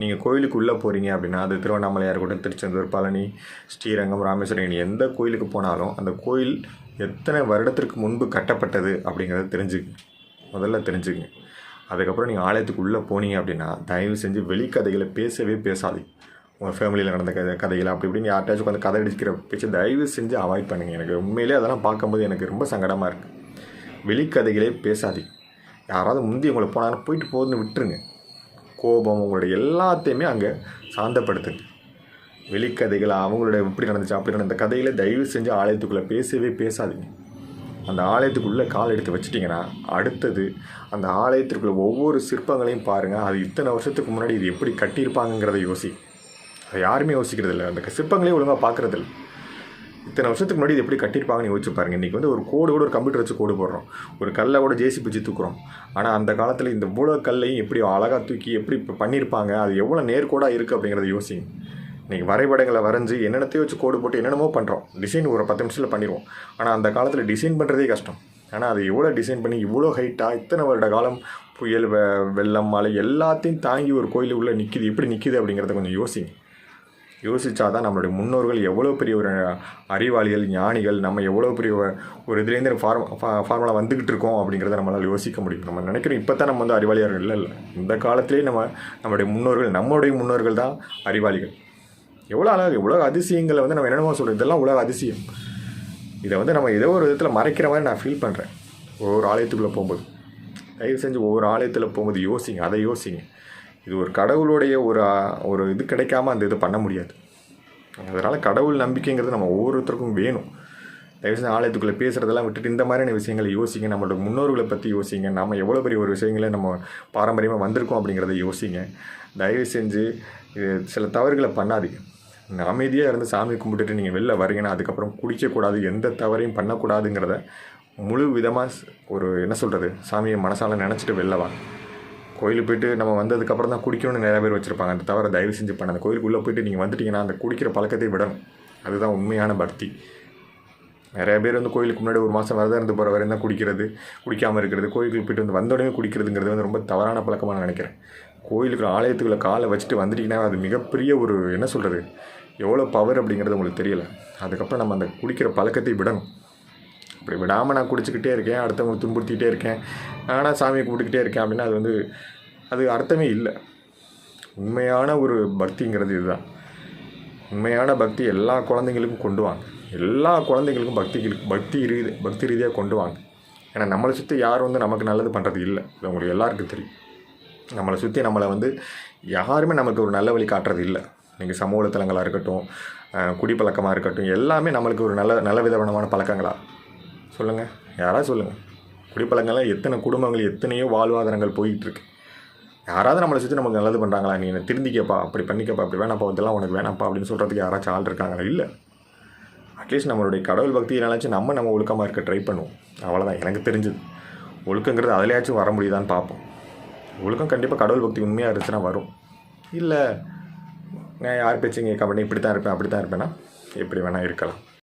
நீங்கள் கோயிலுக்கு உள்ளே போகிறீங்க அப்படின்னா அது திருவண்ணாமலையாக இருக்கட்டும் திருச்செந்தூர் பழனி ஸ்ரீரங்கம் ராமேஸ்வரம் எந்த கோயிலுக்கு போனாலும் அந்த கோயில் எத்தனை வருடத்திற்கு முன்பு கட்டப்பட்டது அப்படிங்கிறத தெரிஞ்சுக்கங்க. முதல்ல தெரிஞ்சுக்கங்க. அதுக்கப்புறம் நீங்கள் ஆலயத்துக்கு உள்ளே போனீங்க அப்படின்னா தயவு செஞ்சு வெளிக்கதைகளை பேசவே பேசாதீங்க. உங்கள் ஃபேமிலியில் நடந்த கதை கதைகள் அப்படி இப்படின்னு யார்ட்டாச்சும் உட்காந்து கதை அடிக்கிற பேச்சு தயவு செஞ்சு அவாய்ட் பண்ணுங்கள் எனக்கு உண்மையிலே அதெல்லாம் பார்க்கும்போது எனக்கு ரொம்ப சங்கடமாக இருக்குது வெளிக்கதைகளே பேசாதீங்க. யாராவது முந்தி உங்களை போனாலும் போயிட்டு போகுதுன்னு விட்டுருங்க. கோபம் உங்களுடைய எல்லாத்தையுமே அங்கே சாந்தப்படுத்துங்க. வெளிக்கதைகள் அவங்களோட இப்படி நடந்துச்சு அப்படி நடந்த கதையில் தயவு செஞ்சு ஆலயத்துக்குள்ளே பேசவே பேசாதீங்க. அந்த ஆலயத்துக்குள்ளே கால் எடுத்து வச்சிட்டிங்கன்னா அடுத்தது அந்த ஆலயத்திற்குள்ள ஒவ்வொரு சிற்பங்களையும் பாருங்கள் அது இத்தனை வருஷத்துக்கு முன்னாடி இது எப்படி கட்டியிருப்பாங்கங்கிறத யோசி. அதை யாருமே யோசிக்கிறது இல்லை அந்த சிற்பங்களையும் ஒழுங்காக பார்க்குறதில்லை. இத்தனை வருஷத்துக்கு முன்னாடி இது எப்படி கட்டியிருப்பாங்கன்னு யோசிச்சு பாருங்க. இன்றைக்கி வந்து ஒரு கோடு கூட ஒரு கம்ப்யூட்டர் வச்சு கோடு போடுறோம். ஒரு கல்லை கூட ஜேசி பிச்சு தூக்குறோம். ஆனால் அந்த காலத்தில் இந்த இவ்வளோ கல்லையும் எப்படி அழகாக தூக்கி எப்படி இப்போ பண்ணியிருப்பாங்க? அது எவ்வளோ நேர்கோடாக இருக்குது அப்படிங்கிறத யோசிங்க. இன்றைக்கி வரைபடங்களை வரைஞ்சி என்னென்னத்தையும் வச்சு கோடு போட்டு என்னென்னமோ பண்ணுறோம் டிசைன் ஒரு பத்து நிமிஷத்தில் பண்ணிடுவோம். ஆனால் அந்த காலத்தில் டிசைன் பண்ணுறதே கஷ்டம். ஆனால் அது எவ்வளோ டிசைன் பண்ணி இவ்வளோ ஹைட்டாக இத்தனை வருட காலம் புயல் வெ வெள்ளம் மழை எல்லாத்தையும் தாங்கி ஒரு கோயில் உள்ளே நிற்கிது எப்படி நிற்கிது அப்படிங்கிறத கொஞ்சம் யோசிங்க. யோசித்தா தான் நம்மளுடைய முன்னோர்கள் எவ்வளோ பெரிய ஒரு அறிவாளிகள் ஞானிகள் நம்ம எவ்வளோ பெரிய ஒரு- இதுலேருந்து ஃபார்ம் ஃபார்முலா வந்துக்கிட்டு இருக்கோம் அப்படிங்கிறத நம்மளால் யோசிக்க முடியும். நம்ம நினைக்கிறோம் இப்போ தான் நம்ம வந்து அறிவாளியாக இல்லை இல்லை. இந்த காலத்திலே நம்ம நம்மளுடைய முன்னோர்கள் நம்மளுடைய முன்னோர்கள் தான் அறிவாளிகள். எவ்வளோ அழகு உலக அதிசயங்களை வந்து நம்ம என்னென்னமோ சொல்கிறோம் இதெல்லாம் உலக அதிசயம். இதை வந்து நம்ம ஏதோ ஒரு விதத்தில் மறைக்கிற மாதிரி நான் ஃபீல் பண்ணுறேன் ஒவ்வொரு ஆலயத்துக்குள்ளே போகும்போது. தயவு செஞ்சு ஒவ்வொரு ஆலயத்தில் போகும்போது யோசிங்க. அதை யோசிங்க. இது ஒரு கடவுளுடைய ஒரு ஒரு இது கிடைக்காம அந்த இது பண்ண முடியாது. அதனால் கடவுள் நம்பிக்கைங்கிறது நம்ம ஒவ்வொருத்தருக்கும் வேணும். தயவு செஞ்சு ஆலயத்துக்குள்ளே பேசுகிறதெல்லாம் விட்டுட்டு இந்த மாதிரியான விஷயங்களை யோசிங்க. நம்மளோட முன்னோர்களை பற்றி யோசிங்க. நம்ம எவ்வளோ பெரிய ஒரு விஷயங்களே நம்ம பாரம்பரியமாக வந்திருக்கோம் அப்படிங்கிறத யோசிங்க. தயவு செஞ்சு சில தவறுகளை பண்ணாதீங்க. அமைதியாக இருந்து சாமி கும்பிட்டுட்டு நீங்கள் வெளில வரீங்கன்னா அதுக்கப்புறம் குடிக்கக்கூடாது எந்த தவறையும் பண்ணக்கூடாதுங்கிறத முழு விதமாக ஒரு என்ன சொல்கிறது சாமியை மனசால் நினச்சிட்டு வெளில வாங்க. கோயிலுக்கு போயிட்டு நம்ம வந்ததுக்கப்புறம் தான் குடிக்கணும்னு நிறைய பேர் வச்சுருப்பாங்க. அந்த தவிர தயவு செஞ்சு பண்ண அந்த கோயிலுக்குள்ளே போயிட்டு நீங்கள் வந்துட்டீங்கன்னா அந்த குடிக்கிற பழக்கத்தை விடணும். அதுதான் உண்மையான பக்தி. நிறைய பேர் வந்து கோயிலுக்கு முன்னாடி ஒரு மாதம் விரதம் இருந்து போகிற வரையும் தான் குடிக்கிறது குடிக்காமல் இருக்கிறது. கோயிலுக்கு போயிட்டு வந்து வந்தோடனே குடிக்கிறதுங்கிறது வந்து ரொம்ப தவறான பழக்கமாக நான் நினைக்கிறேன். கோயிலுக்கு ஆலயத்துக்குள்ளே காலை வச்சுட்டு வந்துட்டிங்கன்னா அது மிகப்பெரிய ஒரு என்ன சொல்கிறது எவ்வளோ பவர் அப்படிங்கிறது உங்களுக்கு தெரியல. அதுக்கப்புறம் நம்ம அந்த குடிக்கிற பழக்கத்தை விடணும். இப்படி விடாமல் நான் குடிச்சிக்கிட்டே இருக்கேன் அடுத்தவங்க துன்புறுத்திக்கிட்டே இருக்கேன். ஆனால் சாமியை கும்பிட்டுக்கிட்டே இருக்கேன் அப்படின்னா அது வந்து அது அர்த்தமே இல்லை. உண்மையான ஒரு பக்திங்கிறது இதுதான். உண்மையான பக்தி எல்லா குழந்தைங்களுக்கும் கொண்டு வாங்க. எல்லா குழந்தைங்களுக்கும் பக்தி பக்தி ரீதி பக்தி ரீதியாக கொண்டு வாங்க. ஏன்னா நம்மளை சுற்றி யாரும் வந்து நமக்கு நல்லது பண்ணுறது இல்லை. இது உங்களுக்கு எல்லாருக்கும் தெரியும். நம்மளை சுற்றி நம்மளை வந்து யாருமே நமக்கு ஒரு நல்ல வழி காட்டுறது இல்லை. நீங்கள் சமூக தலங்களாக இருக்கட்டும் குடிப்பழக்கமாக இருக்கட்டும் எல்லாமே நம்மளுக்கு ஒரு நல்ல நல்ல விதமான பழக்கங்களா? சொல்லுங்கள் யாராவது சொல்லுங்கள் குடிப்பழங்கள்லாம் எத்தனை குடும்பங்கள் எத்தனையோ வாழ்வாதாரங்கள் போயிட்டுருக்கு. யாராவது நம்மளை சுற்றி நமக்கு நல்லது பண்ணுறாங்களா நீ என்ன திருந்திக்கப்பா அப்படி பண்ணிக்கப்பா அப்படி வேணாப்பா இதெல்லாம் உனக்கு வேணாப்பா அப்படின்னு சொல்கிறதுக்கு யாராச்சும் ஆள் இருக்காங்களா? இல்லை. அட்லீஸ்ட் நம்மளுடைய கடவுள் பக்தியினாச்சும் நம்ம நம்ம ஒழுக்கமாக இருக்க ட்ரை பண்ணுவோம். அவ்வளோதான் எனக்கு தெரிஞ்சது. ஒழுக்கங்கிறது அதுலேயாச்சும் வர முடியுதான்னு பார்ப்போம். ஒழுக்கம் கண்டிப்பாக கடவுள் பக்தி உண்மையாக இருந்துச்சுன்னா வரும். இல்லை நான் யார் பேச்சு இங்கே மாட்டேன் இப்படி தான் இருப்பேன் அப்படி தான் இருப்பேன்னா எப்படி வேணால் இருக்கலாம்.